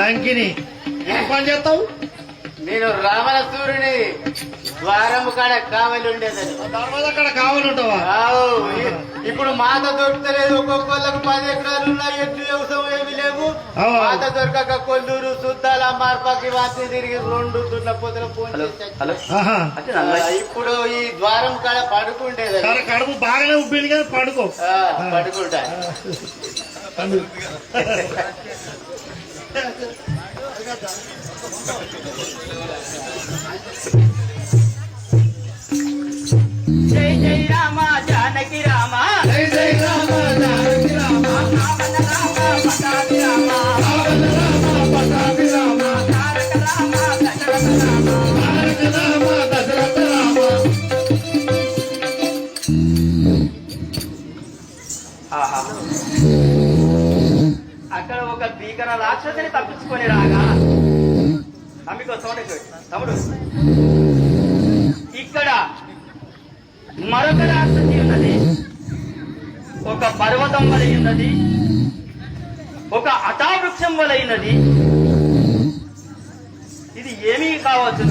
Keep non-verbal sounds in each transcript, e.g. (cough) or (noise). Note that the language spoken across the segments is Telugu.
లంకిని ఏం పని చేస్తావు? నేను రావణ సూర్యుని ద్వారము కాడ కావలి ఉండేదని కావాలంటావా ఆవు, ఇ- ఇప్పుడు మాత దొరుకుతలేదు ఒక్కొక్కళ్ళకు పది ఎకరాలు ఉన్నాయి ఎట్లు వ్యవసాయం ఏమి లేవు. మాత దొరకక కొల్లూరు సుద్దాల మార్పాకి వాసి తిరిగి రెండు దున్నపోతుల ఫోన్ ఇప్పుడు ఈ ద్వారం కాడ పడుకుంటేదని సరే కడుపు బాగానే ఉబ్బింది కానీ పడుకో. పడుకుంటా. (laughs) Thank you. తన రాక్షసుని తప్పించుకొని రాగా తమ్మికో తోటకు తమ్ముడు ఇక్కడ మరొక రాక్షసి ఉన్నది. ఒక పర్వతం వలె ఉన్నది. ఒక అటావృక్షం వలైనది ఇది ఏమీ కావచ్చు?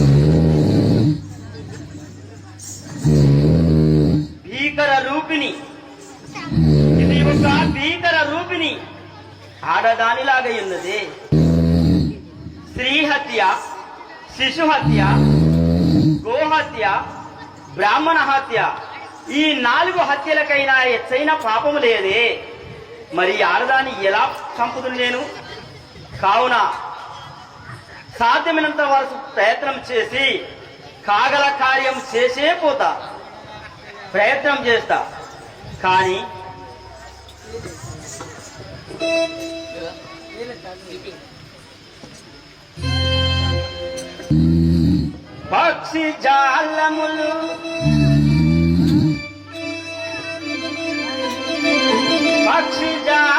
భీకర రూపిణి. ఇది ఒక భీకర రూపిణి. ఆడదానిలాగా ఉన్నది. స్త్రీ హత్య శిశు హత్య గోహత్య బ్రాహ్మణ హత్య ఈ నాలుగు హత్యలకైనా ఎచ్చైన పాపము లేదే. మరి ఆడదాన్ని ఎలా చంపుతుంది నేను? కావున సాధ్యమైనంత వరకు ప్రయత్నం చేసి కాగల కార్యం చేసే పోతా. ప్రయత్నం చేస్తా. కానీ పక్షి జాలములు పక్షి జాలములు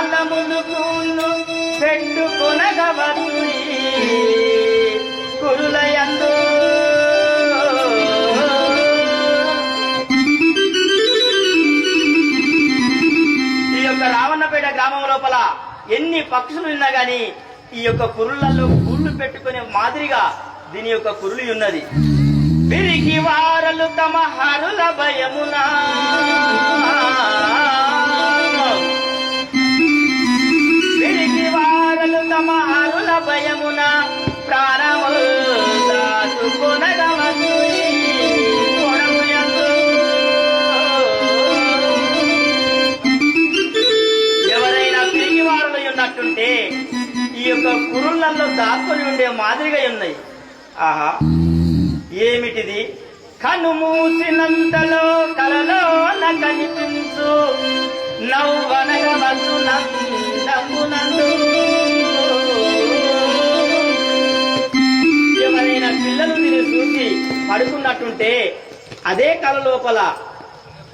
పక్షులు ఉన్నా గాని ఈ యొక్క కురులలో కూళ్ళు పెట్టుకునే మాదిరిగా దీని యొక్క కురులు ఉన్నది. విరిగి వారలు తమ హరుల భయమునా. విరిగి వారలు తమ హరుల భయ యొక్క కురుళ్ళల్లో దాక్కుని ఉండే మాదిరిగా ఉన్నాయి. ఆహా. ఏమిటిది? కను మూసినంతలో కలలోన కనిపించు. నవ్వనగవచ్చు నందమునందు ఎవరైనా పడుకున్నట్టుంటే అదే కళ లోపల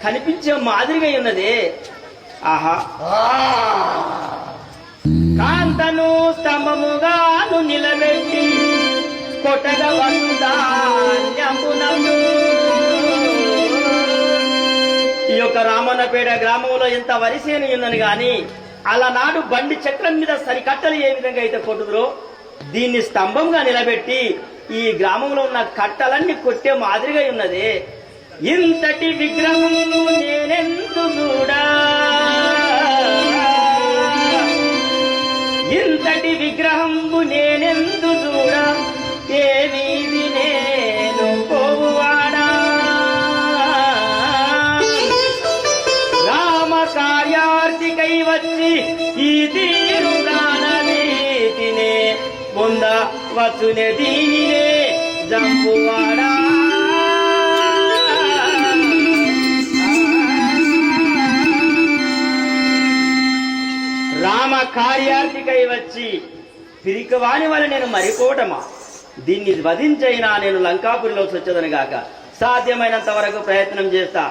కనిపించే మాదిరిగా ఉన్నదే. ఆహా. కాంతను స్తంభముగాను నిలబెట్టి కొట్టగ వసుధాన్యమునందు. ఈ యొక్క రామన్నపేట గ్రామంలో ఎంత వరిసేను ఉన్నది గాని అలనాడు బండి చక్రం మీద సరికట్టలు ఏ విధంగా అయితే కొట్టుదురో దీన్ని స్తంభంగా నిలబెట్టి ఈ గ్రామంలో ఉన్న కట్టలన్నీ కొట్టే మాదిరిగా ఉన్నది. ఇంతటి విగ్రహం నేనెందు చూడా ఇంతటి విగ్రహంబు నేనెందు చూడ? ఏమీది నేను పోవువాడా? రామ కార్యార్థికై వచ్చి ఈ తీరు వీటినే పొంద వచ్చునే దీనినే జంపువాడా? కార్యార్థికై వచ్చి పిరికవాని వల్ల నేను మరికోటమా? దీన్ని వధించైనా నేను లంకాపురిలో వచ్చేదను గాక సాధ్యమైనంత వరకు ప్రయత్నం చేస్తా.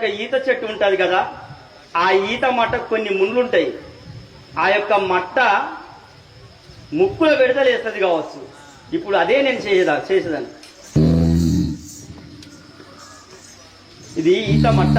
యొక్క ఈత చెట్టు ఉంటది కదా ఆ ఈత మట్ట కొన్ని ముళ్ళుంటాయి. ఆ యొక్క మట్ట ముక్కులో పెడితే కావచ్చు. ఇప్పుడు అదే నేను చేసేదా చేసేదాన్ని. ఇది ఈత మట్ట.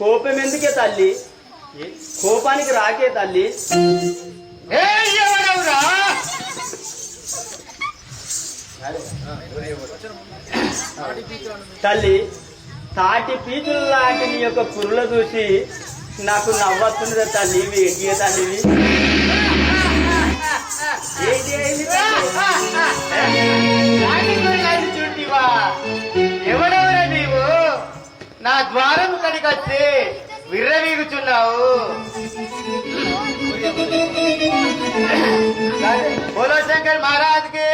కోపం ఎందుకే తల్లి? కోపానికి రాకే తల్లి. తల్లి తాటి పీచులు లాంటి నీ యొక్క కురుల చూసి నాకు నవ్వొస్తుంది తల్లి ఇవి తల్లివి ఏంటి నా ద్వారం కడికొచ్చి విర్రవీగుచున్నావు. బోలో శంకర్ మహారాజ్కి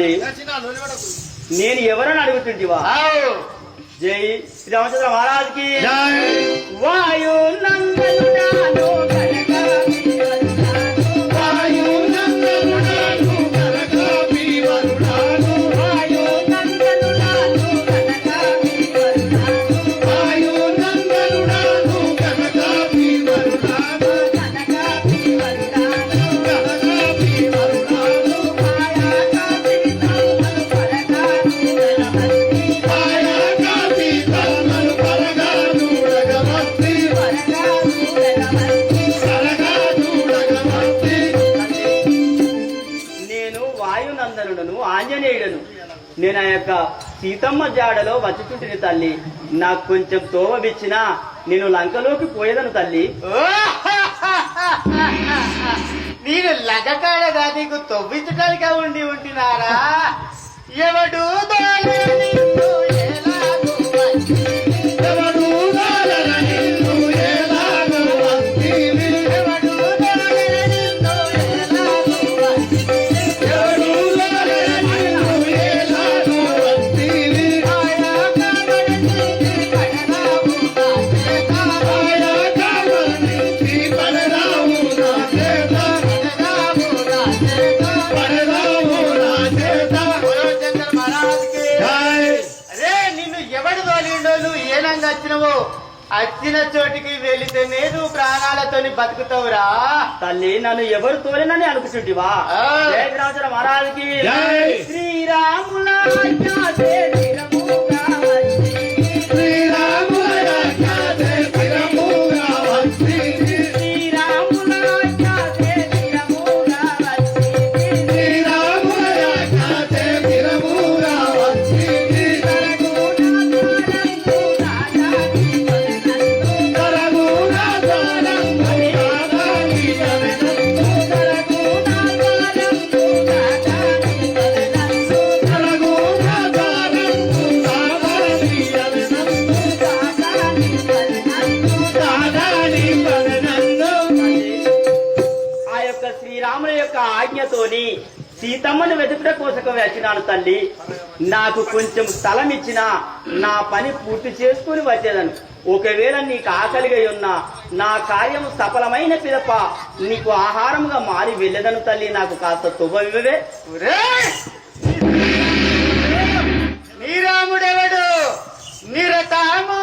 తల్లి. నేను ఎవరని అడుగుతుంటివా? జై శ్రీరామచంద్ర మహారాజ్కి. సీతమ్మ జాడలో వచ్చుచుంటిని తల్లి. నాకు కొంచెం తోవబిచ్చినా నేను లంకలోకి పోయేదను తల్లి. నేను లగకాడగా నీకు తవ్వించడానిగా ఉండి ఉంటినారా ఎవడు వచ్చిన చోటికి వెళితే నేను ప్రాణాలతోని బతుకుతావురా తల్లి నన్ను ఎవరు తోలినని అనుకుంటుంటివా. జయ రాజర మహారాజుకి జై. శ్రీరాముల పని పూర్తి చేసుకుని వచ్చేదను. ఒకవేళ నీకు ఆకలిగా ఉన్నా నా కార్యం సఫలమైన పిదప నీకు ఆహారముగా మారి వెళ్ళదను తల్లి. నాకు కాస్త తువ్వవే ఒరేయ్! రాముడెవడు? నిరతాము.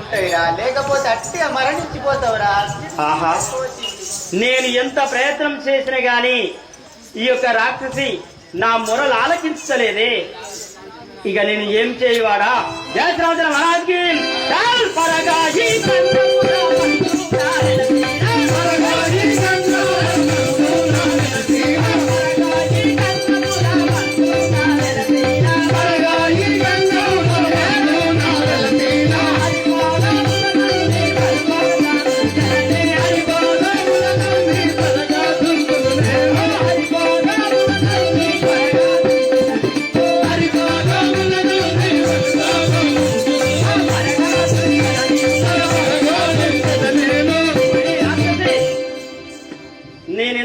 ప్రాణాలు లేకపోతే అట్టే మరణించిపోతావురా. ఆహా. నేను ఎంత ప్రయత్నం చేసినా గాని ఈ యొక్క రాక్షసి నా మొరలు ఆలకించలేదే. ఇక నేను ఏం చేయవాడా? జయశ్రావణ మహారాజ్కి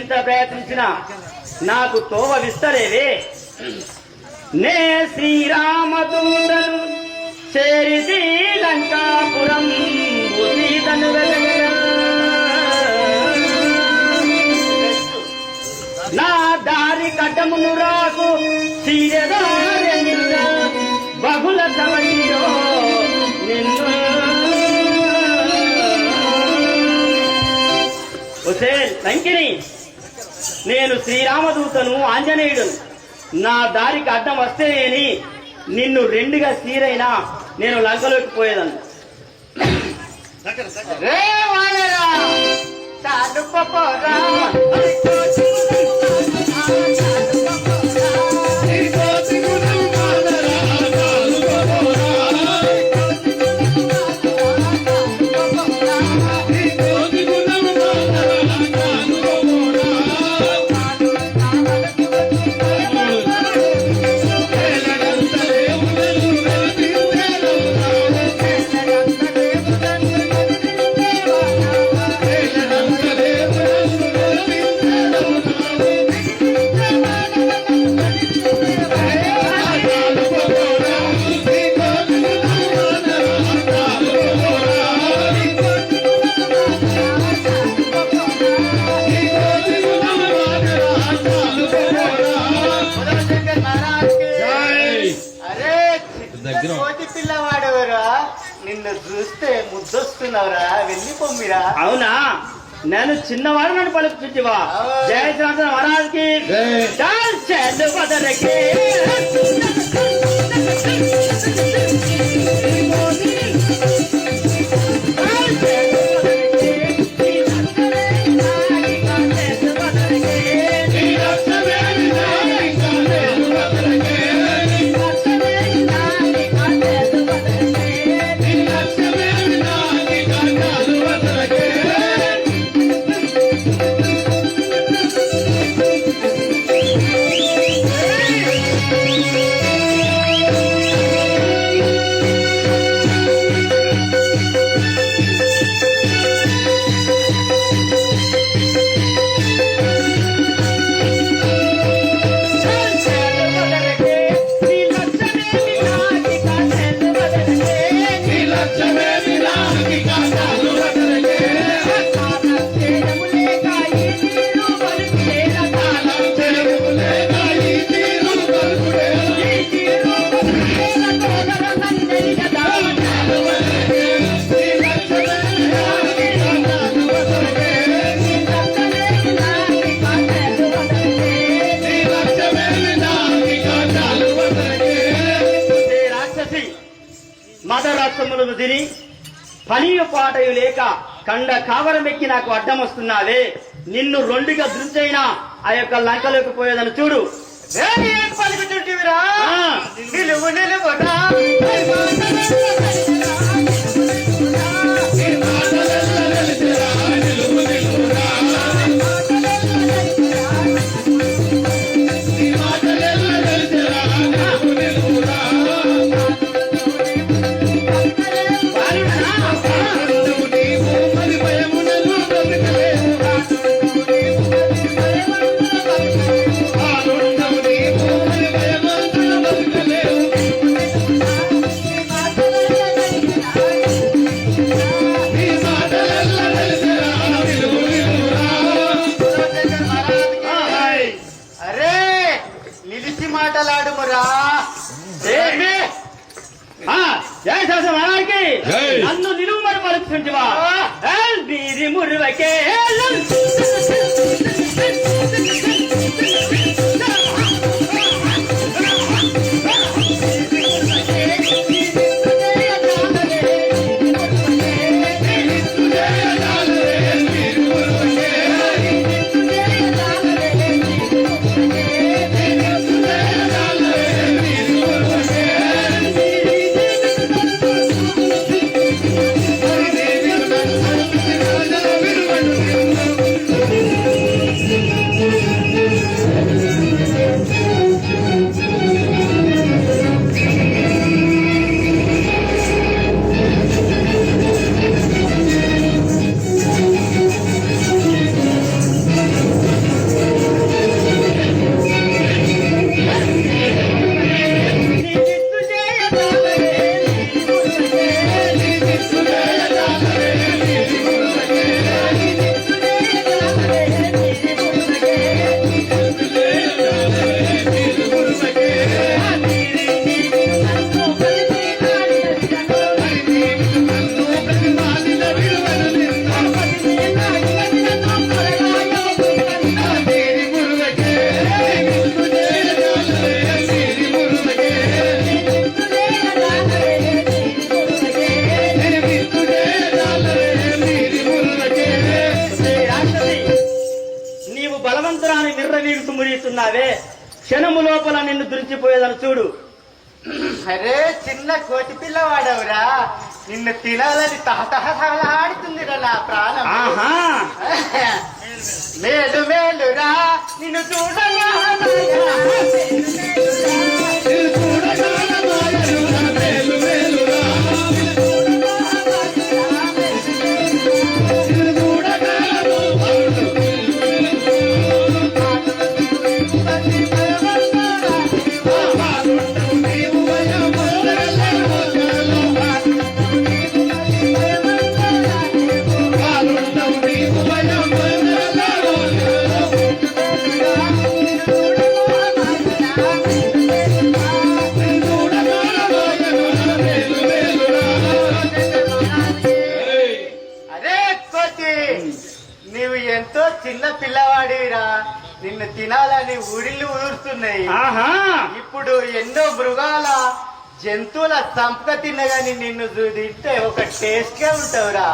ఎంత ప్రయత్నించినా నాకు తోవ విస్తరేవే నే శ్రీరామదూతను చేరి లంకాపురం సీతను నా దారి కటమును రాకు సీరదారెందుగా బహుళ సవటిలో నిన్ను. ఒసే లంకిని నేను శ్రీరామదూతను ఆంజనేయుడు నా దారికి అడ్డం వస్తేనేని నిన్ను రెండుగా సీరైనా నేను లంకలోకి పోయేదను రే వానరా పిల్లవాడెవరా? నిన్ను చూస్తే ముద్దొస్తున్నావురా. వెళ్ళి పొమ్మిరా. అవునా? నేను చిన్నవాడు నన్ను పలుకుతుంటివా? జయ జై. చెల్లు కండ కావరమెక్కి నాకు అడ్డం వస్తున్నావే నిన్ను రెండుగా దృంచైనా ఆ యొక్క లంకలోకి పోయేదని చూడు. నిలువు నిలువురా. మహారాజుకి జై. నన్ను నిలువమని పలుకుతుంటివా ఏల్ వీరి మురువకే మురిస్తున్నావే క్షణము లోపల నిన్ను దురిచిపోయేదని చూడు అరే చిన్న కోతి పిల్లవాడవురా నిన్ను తినాలని తహతహలాడుతుందిరా నా ప్రాణం మేలు మేలురా నిన్ను చూడగా ఉన్నాయి ఇప్పుడు ఎన్నో మృగాల జంతువుల సంపద తిన్నగాని నిన్ను తింటే ఒక టేస్ట్గా ఉంటావురా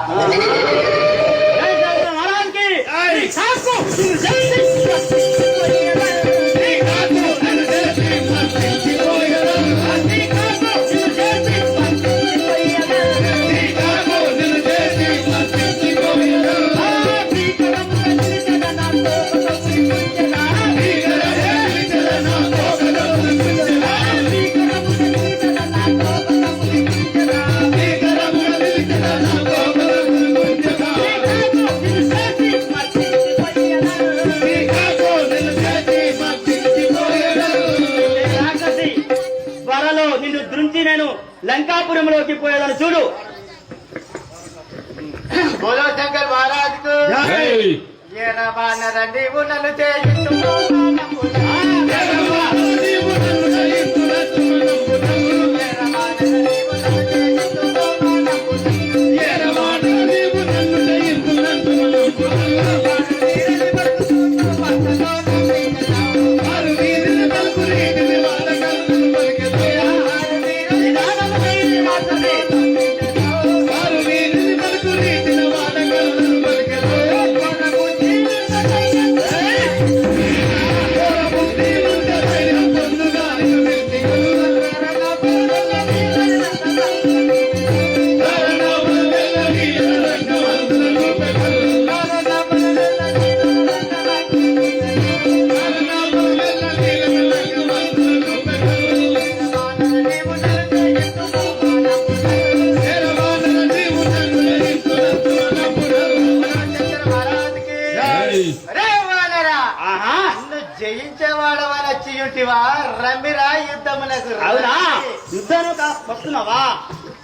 వస్తున్నావా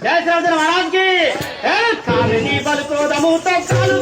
దేశరాజుల మహారాజ్కి! కాలని బలుకోదము కాలు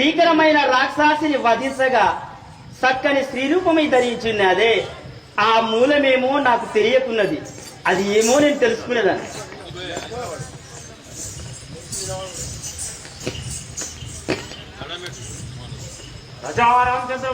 భీకరమైన రాక్షసిని వధించగా చక్కని స్త్రీరూపమై అదే ఆ మూలమేమో నాకు తెలియకున్నది. అది ఏమో నేను తెలుసుకునేదాన్ని. राजा रामचंद्र